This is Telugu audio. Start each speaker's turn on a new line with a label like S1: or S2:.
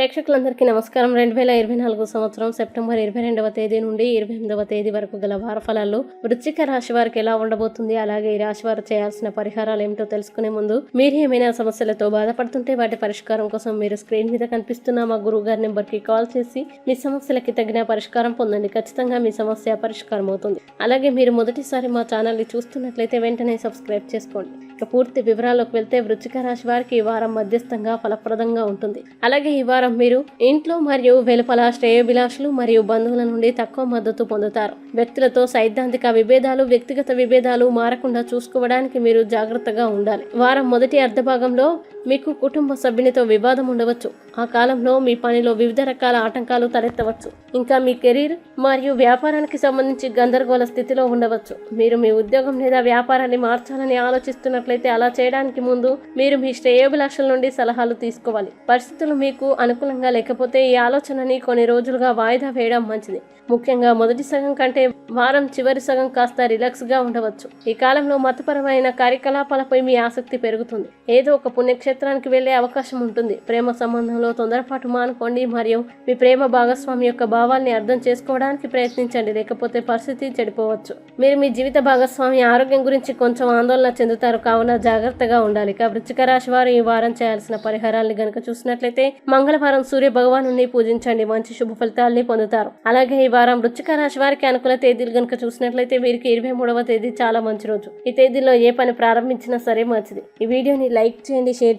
S1: ప్రేక్షకులందరికీ నమస్కారం. రెండు వేల ఇరవై నాలుగు సంవత్సరం సెప్టెంబర్ ఇరవై రెండవ తేదీ నుండి ఇరవై ఎనిమిదవ తేదీ వరకు గల వార ఫలాల్లో వృశ్చిక రాశి వారికి ఎలా ఉండబోతుంది అలాగే ఈ రాశి వారు చేయాల్సిన పరిహారాలు ఏమిటో తెలుసుకునే ముందు మీరు ఏమైనా సమస్యలతో బాధపడుతుంటే వాటి పరిష్కారం కోసం మీరు స్క్రీన్ మీద కనిపిస్తున్న మా గురువు గారి నెంబర్కి కాల్ చేసి మీ సమస్యలకి తగిన పరిష్కారం పొందండి. ఖచ్చితంగా మీ సమస్య పరిష్కారం అవుతుంది. అలాగే మీరు మొదటిసారి మా ఛానల్ని చూస్తున్నట్లయితే వెంటనే సబ్స్క్రైబ్ చేసుకోండి. ఇక పూర్తి వివరాల్లోకి వెళ్తే వృశ్చిక రాశి వారికి ఈ వారం మధ్యస్థంగా ఫలప్రదంగా ఉంటుంది. అలాగే ఈ వారం మీరు ఇంట్లో మరియు వెలుపల శ్రేయోభిలాషులు మరియు బంధువుల నుండి తక్కువ మద్దతు పొందుతారు. వ్యక్తులతో సైద్ధాంతిక విభేదాలు వ్యక్తిగత విభేదాలు మారకుండా చూసుకోవడానికి మీరు జాగ్రత్తగా ఉండాలి. వారం మొదటి అర్ధభాగంలో మీకు కుటుంబ సభ్యునితో వివాదం ఉండవచ్చు. ఆ కాలంలో మీ పనిలో వివిధ రకాల ఆటంకాలు తలెత్తవచ్చు. ఇంకా మీ కెరీర్ మరియు వ్యాపారానికి సంబంధించి గందరగోళ స్థితిలో ఉండవచ్చు. మీరు మీ ఉద్యోగం లేదా వ్యాపారాన్ని మార్చాలని ఆలోచిస్తున్నట్లయితే అలా చేయడానికి ముందు మీరు మీ శ్రేయోభిలాషల నుండి సలహాలు తీసుకోవాలి. పరిస్థితులు మీకు అనుకూలంగా లేకపోతే ఈ ఆలోచనని కొన్ని రోజులుగా వాయిదా వేయడం మంచిది. ముఖ్యంగా మొదటి సగం కంటే వారం చివరి సగం కాస్త రిలాక్స్గా ఉండవచ్చు. ఈ కాలంలో మతపరమైన కార్యకలాపాలపై మీ ఆసక్తి పెరుగుతుంది. ఏదో ఒక పుణ్యక్షేత్రానికి వెళ్ళే అవకాశం ఉంటుంది. ప్రేమ సంబంధంలో తొందరపాటు మానుకోండి మరియు మీ ప్రేమ భాగస్వామి యొక్క భావాల్ని అర్థం చేసుకోవడానికి ప్రయత్నించండి. లేకపోతే పరిస్థితి చెడిపోవచ్చు. మీరు మీ జీవిత భాగస్వామి ఆరోగ్యం గురించి కొంచెం ఆందోళన చెందుతారు. కావున జాగ్రత్తగా ఉండాలి. ఇక రాశి వారు ఈ వారం చేయాల్సిన పరిహారాన్ని గనుక చూసినట్లయితే మంగళవారం సూర్య భగవాను పూజించండి. మంచి శుభ ఫలితాల్ని పొందుతారు. అలాగే ఈ వారం వృచ్చిక రాశి వారికి అనుకూల తేదీలు గనుక చూసినట్లయితే వీరికి ఇరవై మూడవ తేదీ చాలా మంచి రోజు. ఈ తేదీలో ఏ పని ప్రారంభించినా సరే మంచిది. ఈ వీడియోని లైక్ చేయండి షేర్